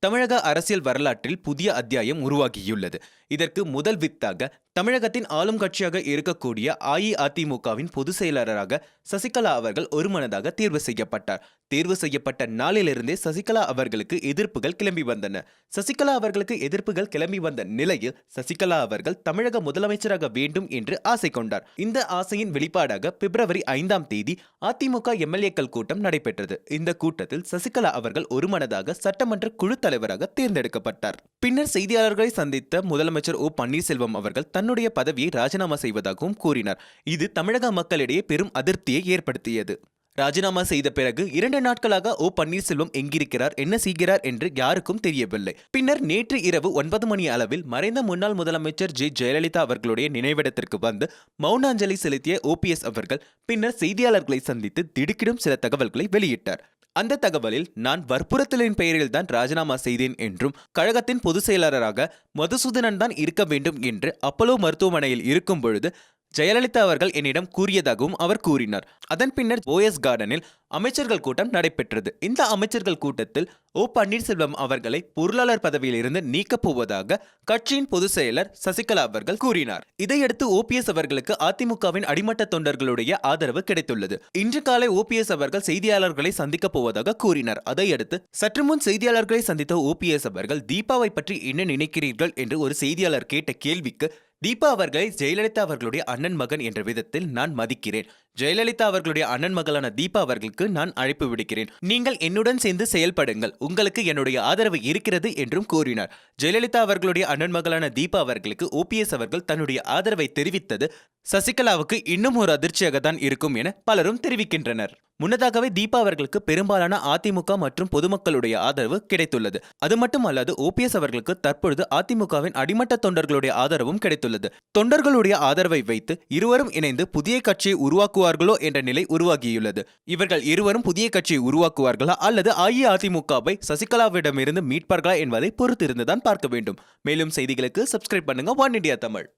தமிழக அரசியல் வரலாற்றில் புதிய அத்தியாயம் உருவாகியுள்ளது. இதற்கு முதல் வித்தாக தமிழகத்தின் ஆளும் கட்சியாக இருக்கக்கூடிய அஇஅதிமுகவின் பொதுச் செயலாளராக சசிகலா அவர்கள் ஒருமனதாக தேர்வு செய்யப்பட்டார். தேர்வு செய்யப்பட்ட நாளிலிருந்தே சசிகலா அவர்களுக்கு எதிர்ப்புகள் கிளம்பி வந்தன. சசிகலா அவர்களுக்கு எதிர்ப்புகள் கிளம்பி வந்த நிலையில் சசிகலா அவர்கள் தமிழக முதலமைச்சராக வேண்டும் என்று ஆசை கொண்டார். இந்த ஆசையின் வெளிப்பாடாக பிப்ரவரி ஐந்தாம் தேதி அதிமுக எம்எல்ஏக்கள் கூட்டம் நடைபெற்றது. இந்த கூட்டத்தில் சசிகலா அவர்கள் ஒருமனதாக சட்டமன்ற குழு தலைவராக தேர்ந்தெடுக்கப்பட்டார். பின்னர் செய்தியாளர்களை சந்தித்த முதலமைச்சர் ஓ பன்னீர்செல்வம் அவர்கள் தன்னுடைய பதவியை ராஜினாமா செய்வதாகவும் கூறினார். இது தமிழக மக்களிடையே பெரும் அதிருப்தியை ஏற்படுத்தியது. ராஜினாமா செய்த பிறகு இரண்டு நாட்களாக ஓ பன்னீர்செல்வம் எங்கிருக்கிறார் என்ன செய்கிறார் என்று யாருக்கும் தெரியவில்லை. பின்னர் நேற்று இரவு ஒன்பது மணி அளவில் மறைந்த முன்னாள் முதலமைச்சர் ஜெ. ஜெயலலிதா அவர்களுடைய நினைவிடத்திற்கு வந்து மௌனாஞ்சலி செலுத்திய ஓபிஎஸ் அவர்கள் பின்னர் செய்தியாளர்களை சந்தித்து திடுக்கிடும் சில தகவல்களை வெளியிட்டார். அந்த தகவலில் நான் வற்புறுத்தலின் பெயரில் தான் ராஜினாமா செய்தேன் என்றும் கழகத்தின் பொதுச் செயலாளராக மதுசூதனன் தான் இருக்க வேண்டும் என்று அப்பலோ மருத்துவமனையில் இருக்கும் பொழுது ஜெயலலிதா அவர்கள் என்னிடம் கூறியதாகவும் அவர் கூறினார். அதன் பின்னர் ஓஎஸ் கார்டனில் அமைச்சர்கள் கூட்டம் நடைபெற்றது. இந்த அமைச்சர்கள் கூட்டத்தில் ஓ பன்னீர்செல்வம் அவர்களை பொருளாளர் பதவியிலிருந்து நீக்கப் போவதாக கட்சியின் பொதுச் செயலர் சசிகலா அவர்கள் கூறினார். இதையடுத்து ஓபிஎஸ் அவர்களுக்கு அதிமுகவின் அடிமட்ட தொண்டர்களுடைய ஆதரவு கிடைத்துள்ளது. இன்று காலை ஓபிஎஸ் அவர்கள் செய்தியாளர்களை சந்திக்கப் போவதாக கூறினார். அதையடுத்து சற்று முன் செய்தியாளர்களை சந்தித்த ஓபிஎஸ் அவர்கள் தீபாவை பற்றி என்ன நினைக்கிறீர்கள்? என்று ஒரு செய்தியாளர் கேட்ட கேள்விக்கு தீபா அவர்களை ஜெயலலிதா அவர்களுடைய அண்ணன் மகன் என்ற விதத்தில் நான் மதிக்கிறேன். ஜெயலலிதா அவர்களுடைய அண்ணன் மகளான தீபா அவர்களுக்கு நான் அழைப்பு விடுக்கிறேன். நீங்கள் என்னுடன் சேர்ந்து செயல்படுங்கள். உங்களுக்கு என்னுடைய ஆதரவு இருக்கிறது என்றும் கூறினார். ஜெயலலிதா அவர்களுடைய அண்ணன் மகளான தீபா அவர்களுக்கு ஓபிஎஸ் அவர்கள் தன்னுடைய ஆதரவை தெரிவித்தது சசிகலாவுக்கு இன்னும் ஒரு அதிர்ச்சியாக தான் இருக்கும் என பலரும் தெரிவிக்கின்றனர். முன்னதாகவே தீபா அவர்களுக்கு பெரும்பாலான அதிமுக மற்றும் பொதுமக்களுடைய ஆதரவு கிடைத்துள்ளது. அது மட்டுமல்லாது ஓபிஎஸ் அவர்களுக்கு தற்பொழுது அதிமுகவின் அடிமட்ட தொண்டர்களுடைய ஆதரவும் கிடைத்துள்ளது. தொண்டர்களுடைய ஆதரவை வைத்து இருவரும் இணைந்து புதிய கட்சியை உருவாக்குவார்களோ என்ற நிலை உருவாகியுள்ளது. இவர்கள் இருவரும் புதிய கட்சியை உருவாக்குவார்களா அல்லது அஇஅதிமுகவை சசிகலாவிடமிருந்து மீட்பார்களா என்பதை பொறுத்திருந்துதான் பார்க்க வேண்டும். மேலும் செய்திகளுக்கு சப்ஸ்கிரைப் பண்ணுங்க ஒன் இண்டியா தமிழ்.